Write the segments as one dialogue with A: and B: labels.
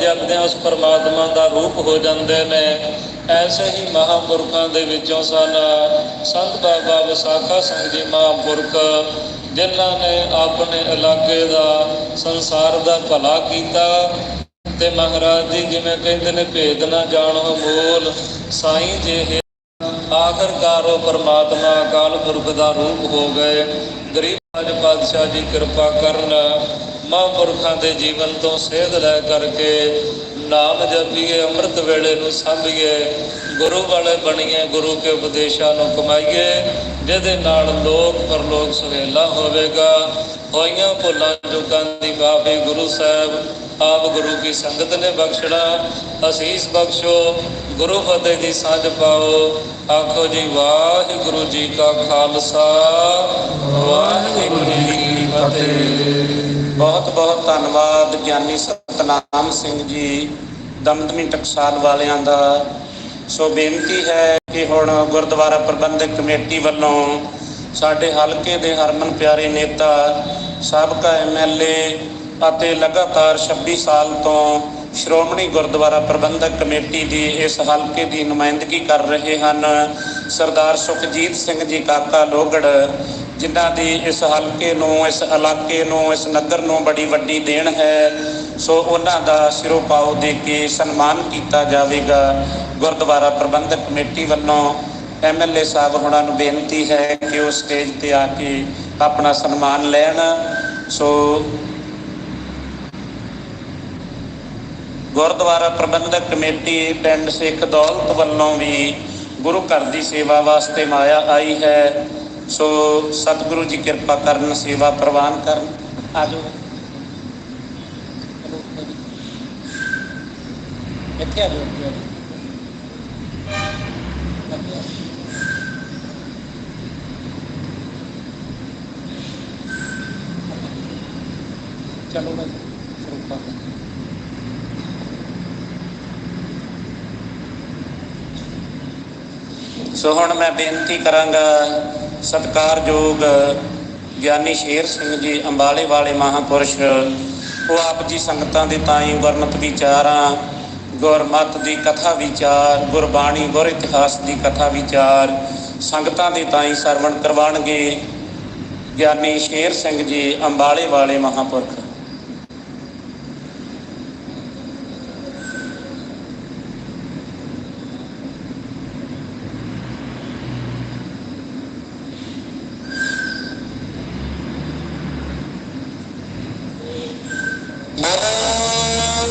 A: ਜਪਦਿਆਂ ਉਸ ਪਰਮਾਤਮਾ ਦਾ ਰੂਪ ਹੋ ਜਾਂਦੇ ਨੇ, ਐਸੇ ਹੀ ਮਹਾਂਪੁਰਖਾਂ ਦੇ ਵਿੱਚੋਂ ਸਨ। ਸੰਤ ਬਾਬਾ ਵਿਸਾਖਾ ਸਿੰਘ ਜੀ ਮਹਾਂਪੁਰਖ, ਜਿਨ੍ਹਾਂ ਨੇ ਆਪਣੇ ਇਲਾਕੇ ਦਾ ਸੰਸਾਰ ਦਾ ਭਲਾ ਕੀਤਾ ਤੇ ਮਹਾਰਾਜ ਜੀ ਜਿਵੇਂ ਕਹਿੰਦੇ ਨੇ, ਭੇਦ ਨਾ ਜਾਣੋ ਮੂਲ, ਸਾਈਂ ਜਿਹੇ ਆਖਰਕਾਰ ਉਹ ਪਰਮਾਤਮਾ ਅਕਾਲ ਪੁਰਖ ਦਾ ਰੂਪ ਹੋ ਗਏ। ਗਰੀਬ ਰਾਜ ਪਾਤਸ਼ਾਹ ਜੀ ਕਿਰਪਾ ਕਰਨ ਮਹਾਂਪੁਰਖਾਂ ਦੇ ਜੀਵਨ ਤੋਂ ਸੇਧ ਲੈ ਕਰਕੇ ਨਾਮ ਜਪੀਏ, ਅੰਮ੍ਰਿਤ ਵੇਲੇ ਨੂੰ ਸਾਂਭੀਏ, ਗੁਰੂ ਵਾਲੇ ਬਣੀਏ, ਗੁਰੂ ਕੇ ਉਪਦੇਸ਼ਾਂ ਨੂੰ ਕਮਾਈਏ, ਜਿਹਦੇ ਨਾਲ ਲੋਕ ਪਰਲੋਕ ਸੁਹੇਲਾ ਹੋਵੇਗਾ। ਹੋਈਆਂ ਭੁੱਲਾਂ ਚੁੱਕਾਂ ਦੀ ਮਾਫੀ ਗੁਰੂ ਸਾਹਿਬ, ਆਪ ਗੁਰੂ ਕੀ ਸੰਗਤ ਨੇ ਬਖਸ਼ਣਾ। ਅਸੀਸ ਬਖਸ਼ੋ, ਗੁਰੂ ਫਤਿਹ ਦੀ ਸਾਂਝ ਪਾਓ। ਆਖੋ ਜੀ, ਵਾਹਿਗੁਰੂ ਜੀ ਕਾ ਖਾਲਸਾ। ਵਾਹਿਗੁਰੂ ਜੀ ਫਤਿਹ।
B: ਬਹੁਤ ਬਹੁਤ ਧੰਨਵਾਦ ਗਿਆਨੀ ਸਤਨਾਮ ਸਿੰਘ ਜੀ, ਦਮਦਮੀ ਟਕਸਾਲ ਵਾਲਿਆਂ ਦਾ। ਸੋ ਬੇਨਤੀ ਹੈ ਕਿ ਹੁਣ ਗੁਰਦੁਆਰਾ ਪ੍ਰਬੰਧਕ ਕਮੇਟੀ ਵੱਲੋਂ ਸਾਡੇ ਹਲਕੇ ਦੇ ਹਰਮਨ ਪਿਆਰੇ ਨੇਤਾ, ਸਾਬਕਾ ਐਮਐਲਏ ਅਤੇ ਲਗਾਤਾਰ 26 ਸਾਲ ਤੋਂ ਸ਼੍ਰੋਮਣੀ ਗੁਰਦੁਆਰਾ ਪ੍ਰਬੰਧਕ ਕਮੇਟੀ ਦੀ ਇਸ ਹਲਕੇ ਦੀ ਨੁਮਾਇੰਦਗੀ ਕਰ ਰਹੇ ਹਨ। ਸਰਦਾਰ ਸੁਖਜੀਤ ਸਿੰਘ ਜੀ ਕਾਕਾ ਲੋਗੜ ਜਿਨ੍ਹਾਂ ਦੀ ਇਸ ਹਲਕੇ ਨੂੰ, ਇਸ ਇਲਾਕੇ ਨੂੰ, ਇਸ ਨਗਰ ਨੂੰ ਬੜੀ ਵੱਡੀ ਦੇਣ ਹੈ, ਸੋ ਉਹਨਾਂ ਦਾ ਸਿਰੋਂ ਪਾਉ ਦੇ ਕੇ ਸਨਮਾਨ ਕੀਤਾ ਜਾਵੇਗਾ। ਗੁਰਦੁਆਰਾ ਪ੍ਰਬੰਧਕ ਕਮੇਟੀ ਵੱਲੋਂ ਐਮਐਲਏ ਸਾਹਿਬ ਹੁਣਾਂ ਨੂੰ ਬੇਨਤੀ ਹੈ ਕਿ ਉਹ ਸਟੇਜ ਤੇ ਆ ਕੇ ਆਪਣਾ ਸਨਮਾਨ ਲੈਣ। ਸੋ ਗੁਰਦੁਆਰਾ ਪ੍ਰਬੰਧਕ ਕਮੇਟੀ ਪਿੰਡ ਸਿੱਖ ਦੌਲਤ ਵੱਲੋਂ ਵੀ ਗੁਰੂ ਘਰ ਦੀ ਸੇਵਾ ਵਾਸਤੇ ਮਾਇਆ ਆਈ ਹੈ। ਸੋ ਸਤਿਗੁਰੂ ਜੀ ਕਿਰਪਾ ਕਰਨ ਸੇਵਾ ਪ੍ਰਵਾਨ ਕਰਨ ਆਜੋ ਇੱਥੇ ਆ ਜਾਓ ਚਲੋ ਮੈਂ ਸਰੂਪਾ ਸੋ ਹੁਣ ਮੈਂ ਬੇਨਤੀ ਕਰਾਂਗਾ ਸਤਿਕਾਰਯੋਗ ਗਿਆਨੀ ਸ਼ੇਰ ਸਿੰਘ ਜੀ, ਅੰਬਾਲੇ ਵਾਲੇ ਮਹਾਪੁਰਸ਼, ਉਹ ਆਪ ਜੀ ਸੰਗਤਾਂ ਦੇ ਤਾਈ ਗੁਰਮਤਿ ਵਿਚਾਰਾਂ, ਗੁਰਮਤ ਦੀ ਕਥਾ ਵਿਚਾਰ, ਗੁਰਬਾਣੀ, ਗੁਰ ਇਤਿਹਾਸ ਦੀ ਕਥਾ ਵਿਚਾਰ, ਸੰਗਤਾਂ ਦੇ ਤਾਈ ਸਰਵਣ ਕਰਵਾਣਗੇ ਗਿਆਨੀ ਸ਼ੇਰ ਸਿੰਘ ਜੀ, ਅੰਬਾਲੇ ਵਾਲੇ ਮਹਾਪੁਰਖ।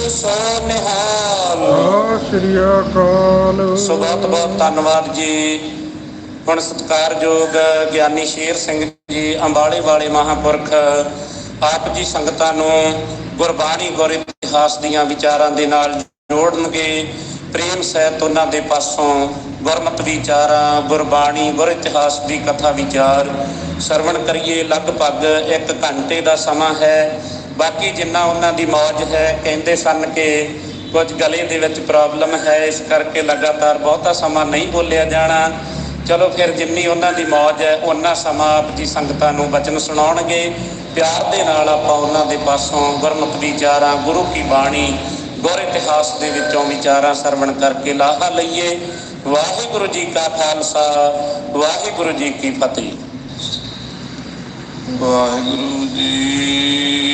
B: ਸੋ ਨਿਹਾਲ
C: ਸਤਿ ਸ੍ਰੀ ਅਕਾਲ।
B: ਸੋ ਬਹੁਤ ਬਹੁਤ ਧੰਨਵਾਦ ਜੀ। ਹੁਣ ਸਤਿਕਾਰਯੋਗ ਗਿਆਨੀ ਸ਼ੇਰ ਸਿੰਘ ਜੀ ਅੰਬਾਲੇ ਵਾਲੇ ਮਹਾਪੁਰਖ ਆਪ ਜੀ ਸੰਗਤਾਂ ਨੂੰ ਗੁਰਬਾਣੀ ਗੁਰ ਇਤਿਹਾਸ ਦੀਆਂ ਵਿਚਾਰਾਂ ਦੇ ਨਾਲ ਜੋੜਨਗੇ। ਪ੍ਰੇਮ ਸਹਿਤ ਉਹਨਾਂ ਦੇ ਪਾਸੋਂ ਗੁਰਮਤ ਵਿਚਾਰਾਂ ਗੁਰਬਾਣੀ ਗੁਰ ਇਤਿਹਾਸ ਦੀ ਕਥਾ ਵਿਚਾਰ ਸਰਵਣ ਕਰੀਏ। ਲਗਭਗ 1 ਘੰਟੇ ਦਾ ਸਮਾਂ ਹੈ। ਬਾਕੀ ਜਿੰਨਾ ਉਹਨਾਂ ਦੀ ਮੌਜ ਹੈ, ਕਹਿੰਦੇ ਸਨ ਕਿ ਕੁਝ ਗਲੇ ਦੇ ਵਿੱਚ ਪ੍ਰੋਬਲਮ ਹੈ, ਇਸ ਕਰਕੇ ਲਗਾਤਾਰ ਬਹੁਤਾ ਸਮਾਂ ਨਹੀਂ ਬੋਲਿਆ ਜਾਣਾ। ਚਲੋ ਫਿਰ ਜਿੰਨੀ ਉਹਨਾਂ ਦੀ ਮੌਜ ਹੈ ਉਹਨਾਂ ਸਮਾਂ ਆਪ ਜੀ ਸੰਗਤਾਂ ਨੂੰ ਬਚਨ ਸੁਣਾਉਣਗੇ। ਪਿਆਰ ਦੇ ਨਾਲ ਆਪਾਂ ਉਹਨਾਂ ਦੇ ਪਾਸੋਂ ਗੁਰਮਤਿ ਵਿਚਾਰਾਂ, ਗੁਰੂ ਕੀ ਬਾਣੀ, ਗੁਰ ਇਤਿਹਾਸ ਦੇ ਵਿੱਚੋਂ ਵਿਚਾਰਾਂ ਸਰਵਣ ਕਰਕੇ ਲਾਹਾ ਲਈਏ। ਵਾਹਿਗੁਰੂ ਜੀ ਕਾ ਖਾਲਸਾ, ਵਾਹਿਗੁਰੂ ਜੀ ਕੀ ਫਤਿਹ।
D: ਵਾਹਿਗੁਰੂ ਜੀ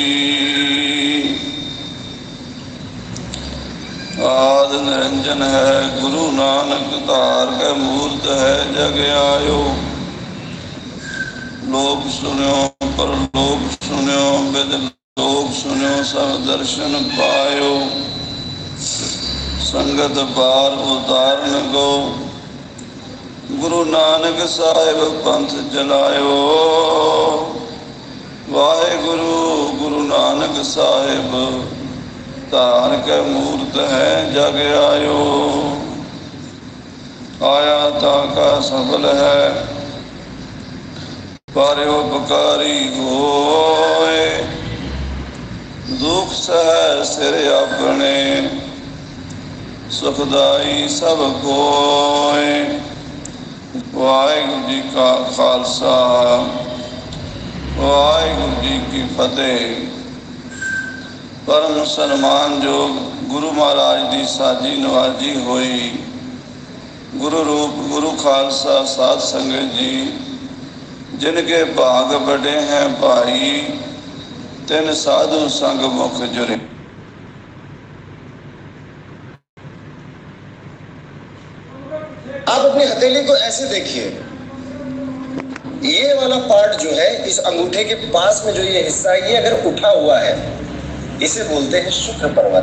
D: ਨਿਰੰਜਨ ਹੈ, ਗੁਰੂ ਨਾਨਕ ਧਾਰ ਕੇ ਮੂਰਤ ਹੈ, ਜਗ ਆਇਓ। ਲੋਕ ਸੁਨਿਓ ਪਰ ਲੋਕ ਸੁਨਿਓ ਬਿਦ ਲੋਕ ਸੁਨਿਓ ਸਭ ਦਰਸ਼ਨ ਪਾਇਓ। ਸੰਗਤ ਬਾਰ ਉਤਾਰਨ ਗੋ ਗੁਰੂ ਨਾਨਕ ਸਾਹਿਬ ਪੰਥ ਜਲਾਇਓ ਵਾਹਿਗੁਰੂ, ਗੁਰੂ ਨਾਨਕ ਸਾਹਿਬ। ਧਾਰ ਕੇ ਮੂਰਤ ਹੈ, ਜਗ ਆਇਓ। ਆਇਆ ਤਾਂ ਕਾ ਸਫਲ ਹੈ। ਪਰ ਉਪਕਾਰੀ ਹੋਏ। ਦੁਖ ਸਹਿ ਸਿਰ ਆਪਣੇ। ਸੁਖਦਾਈ ਸਭ ਕੋਏ। ਵਾਹਿਗੁਰੂ ਜੀ ਕਾ ਖਾਲਸਾ। ਵਾਹਿਗੁਰੂ ਜੀ ਕੀ ਫਤਿਹ। ਪਰਮ ਸਨਮਾਨਯੋਗ ਗੁਰੂ ਮਹਾਰਾਜ ਦੀ ਸਾਜੀ ਨਵਾਜੀ ਹੋਈ ਗੁਰੂ ਰੂਪ ਗੁਰੂ ਖਾਲਸਾ ਸਾਧ ਸੰਗਤ ਜੀ ਜਿਨਕੇ ਭਾਗ ਬੜੇ ਹੈ ਭਾਈ ਤਿਨ ਸਾਧੂ ਸੰਗ ਮੁਖ ਜੁਰੇ
E: आप अपनी हथेली को ऐसे देखिए ये वाला पार्ट जो है इस अंगूठे के पास में जो ये हिस्सा है ये अगर उठा हुआ है इसे बोलते हैं शुक्र पर्वत